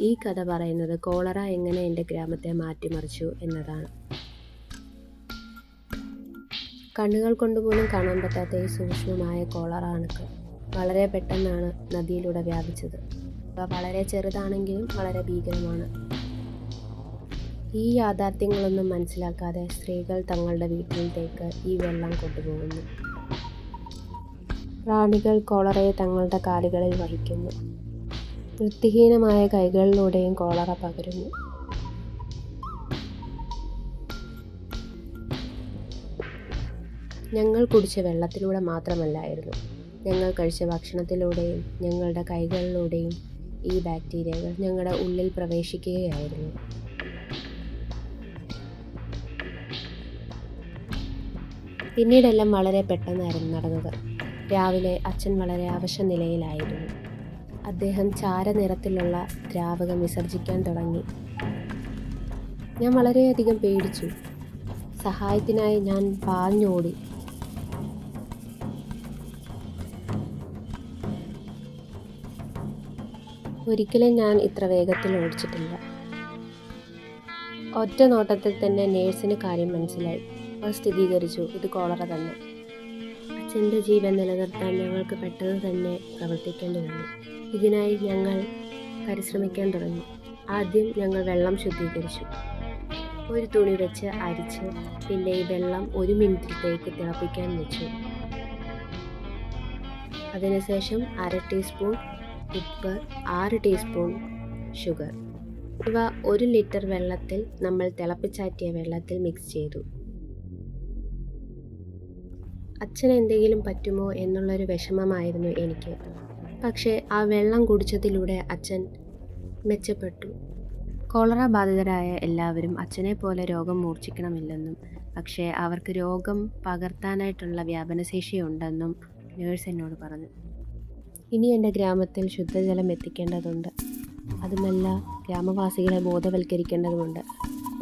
ഈ കഥ പറയുന്നത് കോളറ എങ്ങനെ എന്റെ ഗ്രാമത്തെ മാറ്റിമറിച്ചു എന്നതാണ്. കണ്ണുകൾ കൊണ്ടുപോലും കാണാൻ പറ്റാത്ത ഈ സൂക്ഷ്മമായ കോളറ അണുക്കൾ വളരെ പെട്ടെന്നാണ് നദിയിലൂടെ വ്യാപിച്ചത്. അവ വളരെ ചെറുതാണെങ്കിലും വളരെ ഭീകരമാണ്. ഈ യാഥാർത്ഥ്യങ്ങളൊന്നും മനസ്സിലാക്കാതെ സ്ത്രീകൾ തങ്ങളുടെ വീട്ടിലേക്ക് ഈ വെള്ളം കൊണ്ടുപോകുന്നു. പ്രാണികൾ കോളറയെ തങ്ങളുടെ കാലുകളിൽ വഹിക്കുന്നു. വൃത്തിഹീനമായ കൈകളിലൂടെയും കോളറ പകരുന്നു. ഞങ്ങൾ കുടിച്ച വെള്ളത്തിലൂടെ മാത്രമല്ലായിരുന്നു. ഞങ്ങൾ കഴിച്ച ഭക്ഷണത്തിലൂടെയും ഞങ്ങളുടെ കൈകളിലൂടെയും ഈ ബാക്ടീരിയകൾ ഞങ്ങളുടെ ഉള്ളിൽ പ്രവേശിക്കുകയായിരുന്നു. പിന്നീടെല്ലാം വളരെ പെട്ടെന്നായിരുന്നു നടന്നത്. രാവിലെ അച്ഛൻ വളരെ അവശ നിലയിലായിരുന്നു അദ്ദേഹം ചാരനിറത്തിലുള്ള ദ്രാവകം വിസർജിക്കാൻ തുടങ്ങി. ഞാൻ വളരെയധികം പേടിച്ചു. സഹായത്തിനായി ഞാൻ പാഞ്ഞോടി. ഒരിക്കലും ഞാൻ ഇത്ര വേഗത്തിൽ ഓടിച്ചിട്ടില്ല. ഒറ്റ നോട്ടത്തിൽ തന്നെ നേഴ്സിന് കാര്യം മനസ്സിലായി. അവർ സ്ഥിരീകരിച്ചു. ഇത് കോളറ തന്നെ. അച്ഛന്റെ ജീവൻ നിലനിർത്താൻ ഞങ്ങൾക്ക് പെട്ടെന്ന് തന്നെ പ്രവർത്തിക്കേണ്ടി വന്നു. ഇതിനായി ഞങ്ങൾ പരിശ്രമിക്കാൻ തുടങ്ങി. ആദ്യം ഞങ്ങൾ വെള്ളം ശുദ്ധീകരിച്ചു. ഒരു തുണി വെച്ച് അരിച്ച് പിന്നെ ഈ വെള്ളം ഒരു മിനിറ്റിലേക്ക് തിളപ്പിക്കാൻ വെച്ചു. അതിനുശേഷം അര ടീസ്പൂൺ ഉപ്പ് ആറ് ടീസ്പൂൺ ഷുഗർ. ഇവ ഒരു ലിറ്റർ വെള്ളത്തിൽ നമ്മൾ തിളപ്പിച്ചാറ്റിയ വെള്ളത്തിൽ മിക്സ് ചെയ്തു. അച്ഛന് എന്തെങ്കിലും പറ്റുമോ എന്നുള്ളൊരു വിഷമമായിരുന്നു എനിക്ക്. പക്ഷേ ആ വെള്ളം കുടിച്ചതിലൂടെ അച്ഛൻ മെച്ചപ്പെട്ടു. കോളറ ബാധിതരായ എല്ലാവരും അച്ഛനെ പോലെ രോഗം മൂർച്ഛിക്കണമില്ലെന്നും പക്ഷേ അവർക്ക് രോഗം പകർത്താനായിട്ടുള്ള വ്യാപനശേഷിയുണ്ടെന്നും നേഴ്സ് എന്നോട് പറഞ്ഞു. ഇനി എന്റെ ഗ്രാമത്തിൽ ശുദ്ധജലം എത്തിക്കേണ്ടതുണ്ട്. അതുമല്ല ഗ്രാമവാസികളെ ബോധവൽക്കരിക്കേണ്ടതുണ്ട്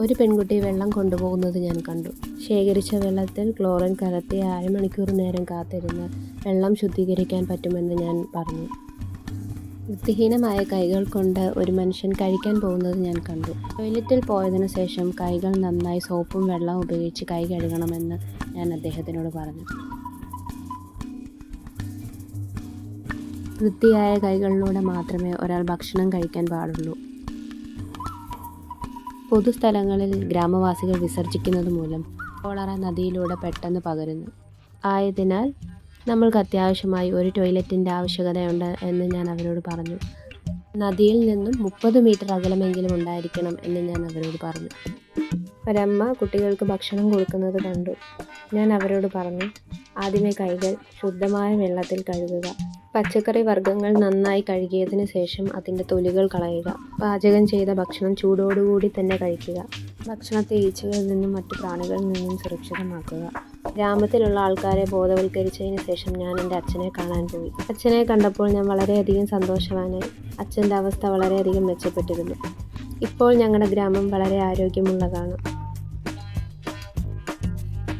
ഒരു പെൺകുട്ടി വെള്ളം കൊണ്ടുപോകുന്നത് ഞാൻ കണ്ടു. ശേഖരിച്ച വെള്ളത്തിൽ ക്ലോറിൻ കലർത്തി അരമണിക്കൂർ നേരം കാത്തിരുന്ന് വെള്ളം ശുദ്ധീകരിക്കാൻ പറ്റുമെന്ന് ഞാൻ പറഞ്ഞു. വൃത്തിഹീനമായ കൈകൾ കൊണ്ട് ഒരു മനുഷ്യൻ കഴിക്കാൻ പോകുന്നത് ഞാൻ കണ്ടു. ടോയ്ലറ്റിൽ പോയതിനു ശേഷം കൈകൾ നന്നായി സോപ്പും വെള്ളവും ഉപയോഗിച്ച് കൈ കഴുകണമെന്ന് ഞാൻ അദ്ദേഹത്തിനോട് പറഞ്ഞു. വൃത്തിയായ കൈകളിലൂടെ മാത്രമേ ഒരാൾ ഭക്ഷണം കഴിക്കാൻ പാടുള്ളൂ. പൊതുസ്ഥലങ്ങളിൽ ഗ്രാമവാസികൾ വിസർജിക്കുന്നത് മൂലം കോളറ നദിയിലൂടെ പെട്ടെന്ന് പകരുന്നു. ആയതിനാൽ നമ്മൾക്ക് അത്യാവശ്യമായി ഒരു ടോയ്ലറ്റിന്റെ ആവശ്യകതയുണ്ട് എന്ന് ഞാൻ അവരോട് പറഞ്ഞു. നദിയിൽ നിന്നും മുപ്പത് മീറ്റർ അകലമെങ്കിലും ഉണ്ടായിരിക്കണം എന്ന് ഞാൻ അവരോട് പറഞ്ഞു. ഒരമ്മ കുട്ടികൾക്ക് ഭക്ഷണം കൊടുക്കുന്നത് കണ്ടു. ഞാൻ അവരോട് പറഞ്ഞു ആദ്യമേ കൈകൾ ശുദ്ധമായ വെള്ളത്തിൽ കഴുകുക. പച്ചക്കറി വർഗങ്ങൾ നന്നായി കഴുകിയതിന് ശേഷം അതിന്റെ തൊലികൾ കളയുക. പാചകം ചെയ്ത ഭക്ഷണം ചൂടോടുകൂടി തന്നെ കഴിക്കുക. ഭക്ഷണത്തെ ഈച്ചകളിൽ നിന്നും മറ്റു പ്രാണികളിൽ നിന്നും സുരക്ഷിതമാക്കുക. ഗ്രാമത്തിലുള്ള ആൾക്കാരെ ബോധവൽക്കരിച്ചതിന് ശേഷം ഞാൻ എന്റെ അച്ഛനെ കാണാൻ പോയി. അച്ഛനെ കണ്ടപ്പോൾ ഞാൻ വളരെയധികം സന്തോഷവാനായി. അച്ഛന്റെ അവസ്ഥ വളരെയധികം മെച്ചപ്പെട്ടിരുന്നു. ഇപ്പോൾ ഞങ്ങളുടെ ഗ്രാമം വളരെ ആരോഗ്യമുള്ളതാണ്.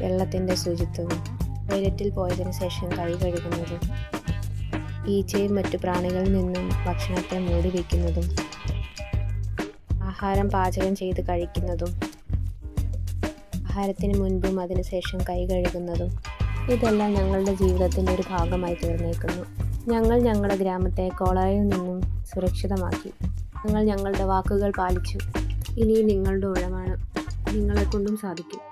വെള്ളത്തിന്റെ ശുചിത്വവും. ടോയ്ലറ്റിൽ പോയതിനു ശേഷം കൈ കഴുകുന്നതും ഈച്ചയും മറ്റു പ്രാണികളിൽ നിന്നും ഭക്ഷണത്തെ മൂടി വയ്ക്കുന്നതും ആഹാരം പാചകം ചെയ്ത് കഴിക്കുന്നതും ആഹാരത്തിന് മുൻപും അതിനുശേഷം കൈ കഴുകുന്നതും ഇതെല്ലാം ഞങ്ങളുടെ ജീവിതത്തിന്റെ ഒരു ഭാഗമായി തീർന്നേക്കുന്നു. ഞങ്ങൾ ഞങ്ങളുടെ ഗ്രാമത്തെ കോളയിൽ നിന്നും സുരക്ഷിതമാക്കി. ഞങ്ങൾ ഞങ്ങളുടെ വാക്കുകൾ പാലിച്ചു. ഇനി നിങ്ങളുടെ ഊഴമാണ് നിങ്ങളെക്കൊണ്ടും സാധിക്കും.